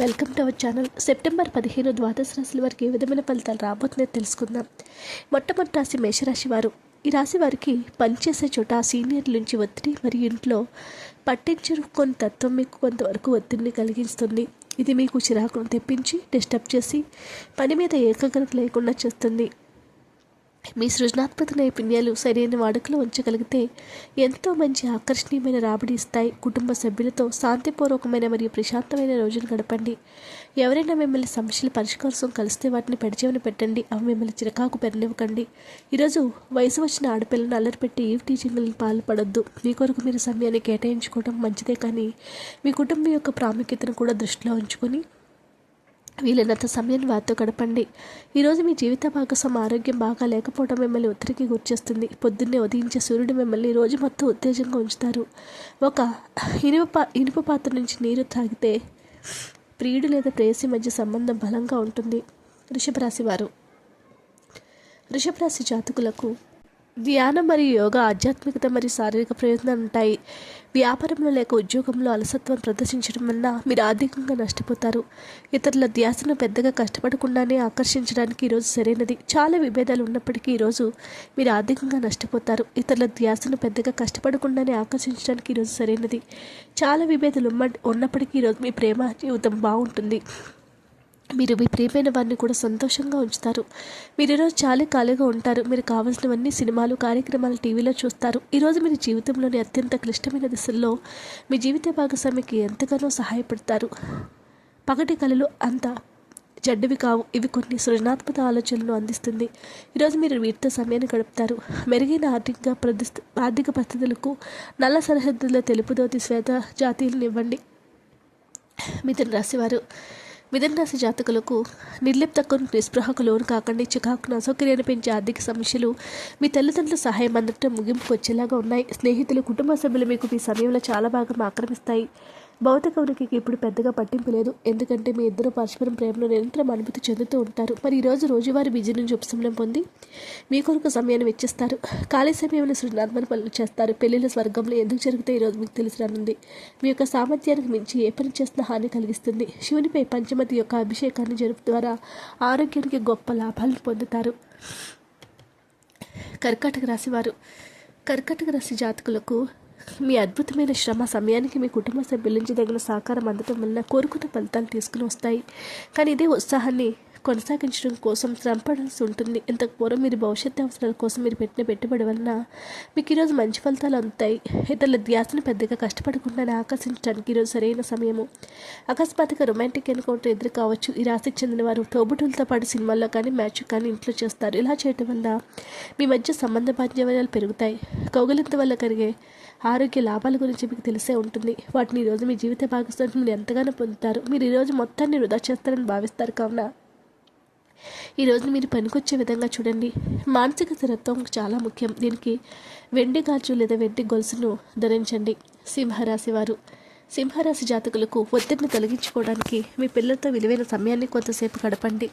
Welcome to our channel. September పదిహేను ద్వాదశ రాశుల వారికి ఏ విధమైన ఫలితాలు రాబోతున్నాయో తెలుసుకుందాం. మొట్టమొదటి రాశి మేషరాశి వారు. ఈ రాశి వారికి పనిచేసే చోట సీనియర్ల నుంచి ఒత్తిడి మరియు ఇంట్లో పట్టించుకొని తత్వం మీకు కొంతవరకు ఒత్తిడిని కలిగిస్తుంది. ఇది మీకు చిరాకును తెప్పించి డిస్టర్బ్ చేసి పని మీద ఏకాగ్రత లేకుండా చేస్తుంది. మీ సృజనాత్మక నైపుణ్యాలు సరైన వాడుకలో ఉంచగలిగితే ఎంతో మంచి ఆకర్షణీయమైన రాబడి ఇస్తాయి. కుటుంబ సభ్యులతో శాంతిపూర్వకమైన మరియు ప్రశాంతమైన రోజును గడపండి. ఎవరైనా మిమ్మల్ని సమస్యల పరిష్కారం కలిస్తే వాటిని పెడచేవని పెట్టండి. అవి మిమ్మల్ని చిరకాకు పెరనివ్వకండి. ఈరోజు వయసు వచ్చిన ఆడపిల్లను అల్లరిపెట్టి ఈవ్ టీచింగ్లను పాల్పడొద్దు. మీ కొరకు మీరు సమయాన్ని కేటాయించుకోవడం మంచిదే కానీ మీ కుటుంబం యొక్క ప్రాముఖ్యతను కూడా దృష్టిలో ఉంచుకొని వీలైనంత సమయం వారితో గడపండి. ఈరోజు మీ జీవిత భాగస్వామి ఆరోగ్యం బాగా లేకపోవడం మిమ్మల్ని ఒత్తిడికి గుర్చేస్తుంది పొద్దున్నే ఉదయించే సూర్యుడు మిమ్మల్ని రోజు మొత్తం ఉత్తేజంగా ఉంచుతారు. ఒక ఇనుప పా ఇనుప పాత్ర నుంచి నీరు తాగితే ప్రియుడు లేదా ప్రేయసి మధ్య సంబంధం బలంగా ఉంటుంది. వృషభరాశి వారు. వృషభరాశి జాతకులకు ధ్యానం మరియు యోగా ఆధ్యాత్మికత మరియు శారీరక ప్రయోజనాలు ఉంటాయి. వ్యాపారంలో లేక ఉద్యోగంలో అలసత్వం ప్రదర్శించడం వల్ల మీరు ఆర్థికంగా నష్టపోతారు. ఇతరుల ధ్యాసను పెద్దగా కష్టపడకుండానే ఆకర్షించడానికి ఈరోజు సరైనది. చాలా విభేదాలు ఉన్నప్పటికీ ఈరోజు మీరు ఆర్థికంగా నష్టపోతారు. ఇతరుల ధ్యాసను పెద్దగా కష్టపడకుండానే ఆకర్షించడానికి ఈరోజు సరైనది. చాలా విభేదాలు ఉన్న ఉన్నప్పటికీ ఈరోజు మీ ప్రేమ జీవితం బాగుంటుంది. మీరు మీ ప్రియమైన వారిని కూడా సంతోషంగా ఉంచుతారు. మీరు ఈరోజు చాలా ఖాళీగా ఉంటారు. మీరు కావాల్సినవన్నీ సినిమాలు కార్యక్రమాలు టీవీలో చూస్తారు. ఈరోజు మీరు జీవితంలోని అత్యంత క్లిష్టమైన దశల్లో మీ జీవిత భాగస్వామికి ఎంతగానో సహాయపడతారు. పగటి కళలు అంత చెడ్డవి కావు. ఇవి కొన్ని సృజనాత్మక ఆలోచనలను అందిస్తుంది. ఈరోజు మీరు వీటితో సమయాన్ని గడుపుతారు. మెరుగైన ఆర్థిక ప్రదిస్త ఆర్థిక పరిస్థితులకు నల్ల సరిహద్దుల తెలుపుదోతి శ్వేత జాతీయులను ఇవ్వండి. మిథున రాశివారు మిథున రాశి జాతకులకు నిర్లిప్తకు నిస్పృహకు లోను కాకండి. చికాకును అసౌకర్యాన్ని పెంచే ఆర్థిక సమస్యలు మీ తల్లిదండ్రుల సహాయం అందటం ముగింపుకు వచ్చేలాగా ఉన్నాయి. స్నేహితులు కుటుంబ సభ్యులు మీకు మీ సమయంలో చాలా భాగం ఆక్రమిస్తాయి. భౌతిక ఉనికికి ఇప్పుడు పెద్దగా పట్టింపు లేదు. ఎందుకంటే మీ ఇద్దరు పరస్పరం ప్రేమను నిరంతరం అనుభూతి చెందుతూ ఉంటారు. మరి ఈరోజు రోజువారీ బిజీ నుంచి ఉపశమనం పొంది మీ కొరకు సమయాన్ని వెచ్చిస్తారు. ఖాళీ సమయంలో సృజనాత్మక పనులు చేస్తారు. పెళ్ళిళ్ళ స్వర్గంలో ఎందుకు జరిగితే ఈరోజు మీకు తెలిసి రానుంది. మీ యొక్క సామర్థ్యానికి మించి ఏ పని చేసినా హాని కలిగిస్తుంది. శివునిపై పంచమతి యొక్క అభిషేకాన్ని జరుపు ద్వారా ఆరోగ్యానికి గొప్ప లాభాలను పొందుతారు. కర్కాటక రాశివారు కర్కాటక రాశి జాతకులకు మీ అద్భుతమైన శ్రమ సమయానికి మీ కుటుంబ సభ్యుల నుంచి తగిన సహకారం అందటం వల్ల కోరుకున్న ఫలితాలు తీసుకుని వస్తాయి. కానీ ఇదే ఉత్సాహాన్ని కొనసాగించడం కోసం శ్రమపడాల్సి ఉంటుంది. ఇంతకు పూర్వం మీరు భవిష్యత్తు అవసరాల కోసం మీరు పెట్టిన పెట్టుబడి వలన మీకు ఈరోజు మంచి ఫలితాలు అందుతాయి. ఇతరుల ధ్యాసను పెద్దగా కష్టపడకుండానే ఆకర్షించడానికి ఈరోజు సరైన సమయము. అకస్మాత్తుగా రొమాంటిక్ ఎన్కౌంటర్ ఎదురు కావచ్చు. ఈ రాశికి చెందిన వారు తోబుటులతో పాటు సినిమాల్లో కానీ మ్యాచ్ కానీ ఇంట్లో చేస్తారు. ఇలా చేయడం వల్ల మీ మధ్య సంబంధ బాధ్యతలు పెరుగుతాయి. కౌగులింత వల్ల కలిగే ఆరోగ్య లాభాల గురించి మీకు తెలిసే ఉంటుంది. వాటిని ఈరోజు మీ జీవిత భాగస్వామి మీరు ఎంతగానో పొందుతారు. మీరు ఈరోజు మొత్తాన్ని వృధా చేస్తారని భావిస్తారు. కావున ఈ రోజున మీరు పనికొచ్చే విధంగా చూడండి. మానసిక స్థిరత్వం చాలా ముఖ్యం. దీనికి వెండి గాజు లేదా వెండి గొలుసును ధరించండి. సింహరాశి వారు. సింహరాశి జాతకులకు ఒత్తిడిని తొలగించుకోవడానికి మీ పిల్లలతో విలువైన సమయాన్ని కొంతసేపు గడపండి.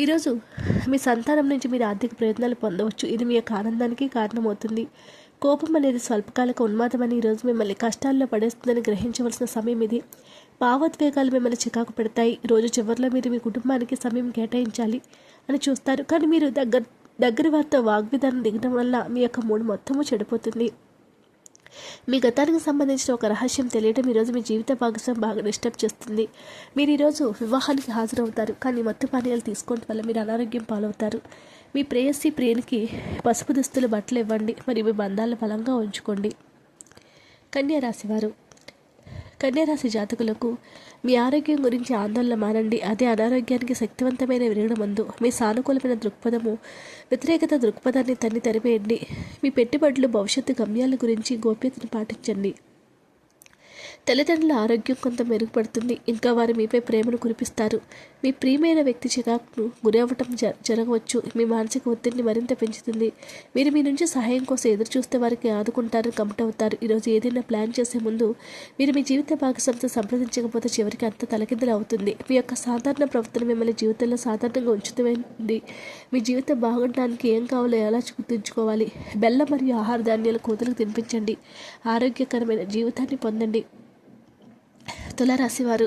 ఈరోజు మీ సంతానం నుంచి మీరు ఆర్థిక ప్రయోజనాలు పొందవచ్చు. ఇది మీ యొక్క ఆనందానికి కారణమవుతుంది. కోపం అనేది స్వల్పకాలిక ఉన్మాదమని ఈరోజు మిమ్మల్ని కష్టాల్లో పడేస్తుందని గ్రహించవలసిన సమయం ఇది. భావోద్వేగాలు మిమ్మల్ని చికాకు పెడతాయి. రోజు చివరిలో మీరు మీ కుటుంబానికి సమయం కేటాయించాలి అని చూస్తారు. కానీ మీరు దగ్గర దగ్గర వారితో వాగ్విధానం దిగడం వల్ల మీ యొక్క మూడు మొత్తము చెడిపోతుంది. మీ గతానికి సంబంధించిన ఒక రహస్యం తెలియడం ఈరోజు మీ జీవిత భాగస్వామి బాగా డిస్టర్బ్ చేస్తుంది. మీరు ఈరోజు వివాహానికి హాజరవుతారు కానీ మత్తు పానీయాలు తీసుకోవడం వల్ల మీరు అనారోగ్యం పాలవుతారు. మీ ప్రేయసి ప్రియునికి పసుపు దుస్తులు బట్టలు ఇవ్వండి మరియు మీ బంధాలను బలంగా ఉంచుకోండి. కన్యా రాశివారు కన్యరాశి జాతకులకు మీ ఆరోగ్యం గురించి ఆందోళన మానండి. అదే అనారోగ్యానికి శక్తివంతమైన విరగడ మందు మీ సానుకూలమైన దృక్పథము వ్యతిరేకత దృక్పథాన్ని తన్ని తెరిపేయండి మీ పెట్టుబడులు భవిష్యత్తు గమ్యాల గురించి గోప్యతను పాటించండి. తల్లిదండ్రుల ఆరోగ్యం కొంత మెరుగుపడుతుంది. ఇంకా వారు మీపై ప్రేమను కురిపిస్తారు. మీ ప్రియమైన వ్యక్తి చిరాకును గురవ్వటం జ జరగవచ్చు. మీ మానసిక ఒత్తిడిని మరింత పెంచుతుంది. మీరు మీ నుంచి సహాయం కోసం ఎదురు చూస్తే వారికి ఆదుకుంటారు కమిట్ అవుతారు ఈరోజు ఏదైనా ప్లాన్ చేసే ముందు మీరు మీ జీవిత భాగస్వామితో సంప్రదించకపోతే చివరికి అంత తలకిందులు అవుతుంది. మీ యొక్క సాధారణ ప్రవర్తన మిమ్మల్ని జీవితంలో సాధారణంగా ఉంచుతుంది మీ జీవితం బాగుండడానికి ఏం కావాలో ఎలా గుర్తుంచుకోవాలి? బెల్లం మరియు ఆహార ధాన్యాలు కోతులకు తినిపించండి. ఆరోగ్యకరమైన జీవితాన్ని పొందండి. తులారాశివారు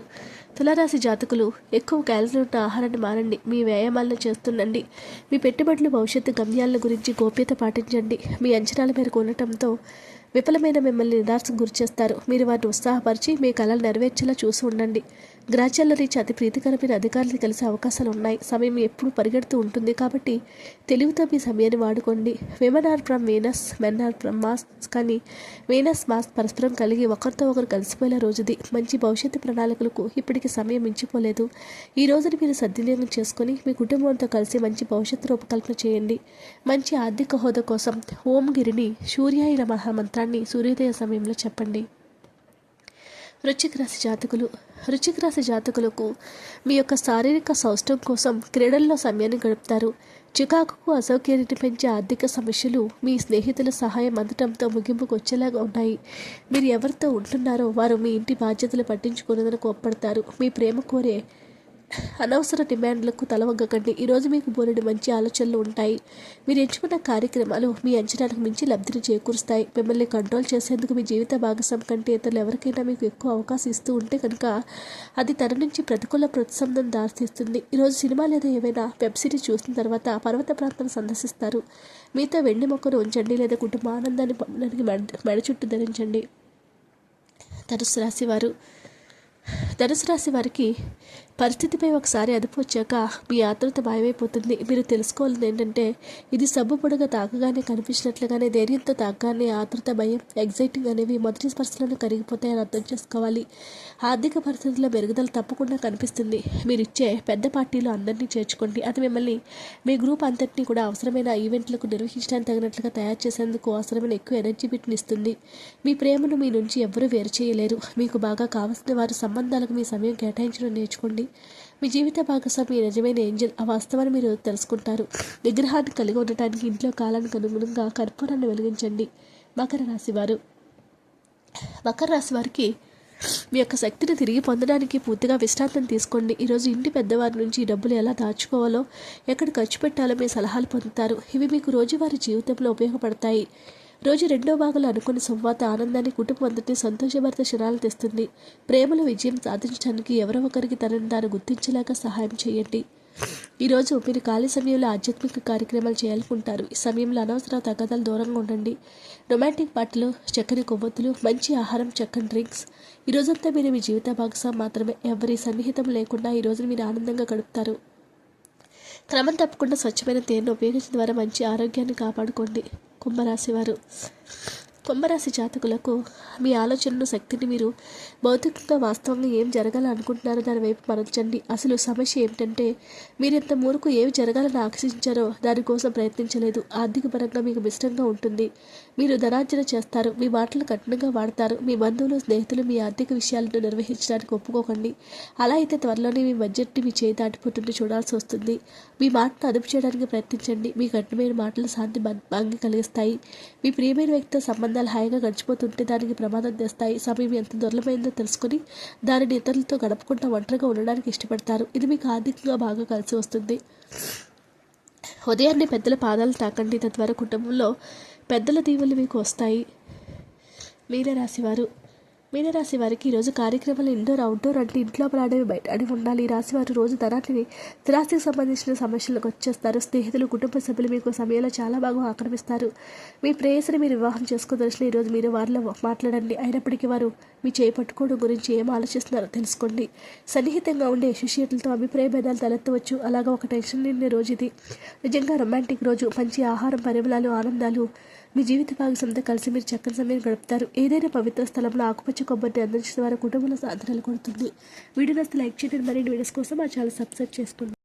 తులారాశి జాతకులు ఎక్కువ క్యాలరీ ఉన్న ఆహారాన్ని మానండి. మీ వ్యాయామాలను చేస్తుండండి. మీ పెట్టుబడులు భవిష్యత్తు గమ్యాల గురించి గోప్యత పాటించండి. మీ అంచనాల మేరకు ఉండటంతో విఫలమైన మిమ్మల్ని నిరాశకు గురిచేస్తారు. మీరు వారిని ఉత్సాహపరిచి మీ కళలు నెరవేర్చేలా చూసి ఉండండి. గ్రాచాల రీచ్ అతి ప్రీతికరమైన అధికారులు కలిసే అవకాశాలు ఉన్నాయి. సమయం ఎప్పుడు పరిగెడుతూ ఉంటుంది కాబట్టి తెలివితో మీ సమయాన్ని వాడుకోండి. Women are from Venus men are from Mars కానీ వీనస్ మాస్ పరస్పరం కలిగి ఒకరితో ఒకరు కలిసిపోయేలా రోజుది. మంచి భవిష్యత్తు ప్రణాళికలకు ఇప్పటికి సమయం మించిపోలేదు. ఈ రోజుని మీరు సద్వినియోగం చేసుకొని మీ కుటుంబంతో కలిసి మంచి భవిష్యత్తు రూపకల్పన చేయండి. మంచి ఆర్థిక హోదా కోసం ఓం గిరిని సూర్యాయ నమః మంత్రాన్ని సూర్యోదయ సమయంలో చెప్పండి. వృశ్చిక రాశి జాతకులు. వృశ్చిక రాశి జాతకులకు మీ యొక్క శారీరక సౌష్టం కోసం క్రీడల్లో సమయాన్ని గడుపుతారు. చికాకుకు అసౌకర్యాన్ని పెంచే ఆర్థిక సమస్యలు మీ స్నేహితుల సహాయం అందటంతో ముగింపుకు వచ్చేలాగా ఉన్నాయి. మీరు ఎవరితో ఉంటున్నారో వారు మీ ఇంటి బాధ్యతలు పట్టించుకునేందుకు ఒప్పడతారు. మీ ప్రేమ కోరే అనవసర డిమాండ్లకు తలవగ్గకండి ఈరోజు మీకు బోలెడు మంచి ఆలోచనలు ఉంటాయి. మీరు ఎంచుకున్న కార్యక్రమాలు మీ అంచనాలకు మించి లబ్ధిని చేకూరుస్తాయి. మిమ్మల్ని కంట్రోల్ చేసేందుకు మీ జీవిత భాగస్వామి కంటే ఇతరులు ఎవరికైనా మీకు ఎక్కువ అవకాశం ఇస్తూ ఉంటే కనుక అది తన నుంచి ప్రతికూల ప్రతిసందం దారితీస్తుంది. ఈరోజు సినిమా లేదా ఏవైనా వెబ్ సిరీస్ చూసిన తర్వాత పర్వత ప్రాంతం సందర్శిస్తారు. మీతో వెండి మొక్కను ఉంచండి లేదా కుటుంబ ఆనందాన్ని పొందడానికి మెడ మెడ చుట్టూ ధరించండి. ధనుసు రాశివారు. ధనుసు రాశి వారికి పరిస్థితిపై ఒకసారి అదుపు వచ్చాక మీ ఆతృత మాయమైపోతుంది. మీరు తెలుసుకోవాలని ఏంటంటే ఇది సబ్బు పొడగా తాకగానే కనిపించినట్లుగానే ధైర్యంతో తాకగానే ఆతృత భయం ఎగ్జైటింగ్ అనేవి మొదటి స్పర్శలను కరిగిపోతాయని అర్థం చేసుకోవాలి. ఆర్థిక పరిస్థితుల మెరుగుదల తప్పకుండా కనిపిస్తుంది. మీరు ఇచ్చే పెద్ద పార్టీలో అందరినీ చేర్చుకోండి. అది మిమ్మల్ని మీ గ్రూప్ అంతటినీ కూడా అవసరమైన ఈవెంట్లకు నిర్వహించడానికి తగినట్లుగా తయారు చేసేందుకు అవసరమైన ఎక్కువ ఎనర్జీ బిట్నిస్తుంది మీ ప్రేమను మీ నుంచి ఎవరూ వేరు చేయలేరు. మీకు బాగా కావాల్సిన వారి సంబంధాలకు మీ సమయం కేటాయించడం నేర్చుకోండి. మీ జీవిత భాగస్వామి నిజమైన ఏంజల్ ఆ వాస్తవాన్ని మీరు తెలుసుకుంటారు. విగ్రహాన్ని కలిగి ఉండటానికి ఇంట్లో కాలానికి అనుగుణంగా కర్పూరాన్ని వెలిగించండి. మకర రాశి వారు. మకర రాశి వారికి మీ యొక్క శక్తిని తిరిగి పొందడానికి పూర్తిగా విశ్రాంతం తీసుకోండి. ఈరోజు ఇంటి పెద్దవారి నుంచి డబ్బులు ఎలా దాచుకోవాలో ఎక్కడ ఖర్చు పెట్టాలో మీ సలహాలు పొందుతారు. ఇవి మీకు రోజువారీ జీవితంలో ఉపయోగపడతాయి. రోజు రెండో భాగంలో అనుకున్న సంవాత ఆనందాన్ని కుటుంబం అంతటి సంతోషభరిత క్షణాలు తెస్తుంది. ప్రేమలో విజయం సాధించడానికి ఎవరో ఒకరికి తనని తాను గుర్తించలేక సహాయం చేయండి. ఈరోజు మీరు ఖాళీ సమయంలో ఆధ్యాత్మిక కార్యక్రమాలు చేయాలనుకుంటారు. ఈ సమయంలో అనవసర తగాదాలు దూరంగా ఉండండి. రొమాంటిక్ పాటలు చక్కని కొవ్వొత్తులు మంచి ఆహారం చక్కని డ్రింక్స్. ఈ రోజంతా మీరు మీ జీవిత భాగస్వామి మాత్రమే. ఎవరి సన్నిహితం లేకుండా ఈ మీరు ఆనందంగా గడుపుతారు. క్రమం తప్పకుండా స్వచ్ఛమైన తేనెను ఉపయోగించడం ద్వారా మంచి ఆరోగ్యాన్ని కాపాడుకోండి. కుంభరాశి వారు. కుంభరాశి జాతకులకు మీ ఆలోచనను శక్తిని మీరు భౌతికంగా వాస్తవంగా ఏం జరగాలనుకుంటున్నారో దాని వైపు మరల్చండి అసలు సమస్య ఏమిటంటే మీరు ఇంత మూరకు ఏమి జరగాలని ఆకర్షించారో దానికోసం ప్రయత్నించలేదు. ఆర్థిక పరంగా మీకు మిష్టంగా ఉంటుంది. మీరు ధనార్జన చేస్తారు మీ మాటలు కఠినంగా వాడతారు మీ బంధువులు స్నేహితులు మీ ఆర్థిక విషయాలను నిర్వహించడానికి ఒప్పుకోకండి. అలా అయితే త్వరలోనే మీ బడ్జెట్ని మీ చేయి దాటిపోతుంటే చూడాల్సి వస్తుంది. మీ మాటను అదుపు చేయడానికి ప్రయత్నించండి. మీ కఠినమైన మాటలు శాంతి భంగి కలిగిస్తాయి. మీ ప్రియమైన వ్యక్తితో సంబంధాలు హాయిగా గడిచిపోతుంటే దానికి ప్రమాదం తెస్తాయి. సమయం ఎంత దుర్లభమైందో తెలుసుకొని దానిని ఇతరులతో గడపకుండా ఒంటరిగా ఉండడానికి ఇష్టపడతారు. ఇది మీకు ఆర్థికంగా బాగా కలిసి వస్తుంది. ఉదయాన్నే పెద్దల పాదాలు తాకండి. తద్వారా కుటుంబంలో పెద్దల దీవులు మీకు వస్తాయి. మీనరాశివారు మీనరాశి వారికి ఈరోజు కార్యక్రమాలు ఇండోర్ అవుట్డోర్ అంటే ఇంట్లో ఆడేవి బయట అని ఉండాలి. ఈ రాశి వారు రోజు ధనాన్ని స్థిరాస్తికి సంబంధించిన సమస్యలకు వచ్చేస్తారు. స్నేహితులు కుటుంబ సభ్యులు మీకు సమయంలో చాలా బాగా ఆక్రమిస్తారు. మీ ప్రేయసిని మీరు వివాహం చేసుకోదలిసిన ఈరోజు మీరు వారిలో మాట్లాడండి. అయినప్పటికీ వారు మీ చేయి పట్టుకోవడం గురించి ఏం ఆలోచిస్తున్నారో తెలుసుకోండి. సన్నిహితంగా ఉండే అసోసియేట్లతో అభిప్రాయ భేదాలు తలెత్తవచ్చు. అలాగా ఒక టెన్షన్ నిండే రోజు ఇది. నిజంగా రొమాంటిక్ రోజు. మంచి ఆహారం పరిమళాలు ఆనందాలు మీ జీవిత భాగస్వామితో కలిసి మీరు చక్కని సమయం గడుపుతారు. ఏదైనా పవిత్ర స్థలంలో ఆకుపచ్చ కొబ్బరిని అందించిన ద్వారా కుటుంబంలో సాధనలు కొడుతుంది. వీడియో నస్తే లైక్ చేయండి. మరిన్ని వీడియోస్ కోసం మా ఛానల్ సబ్స్క్రైబ్ చేసుకోండి.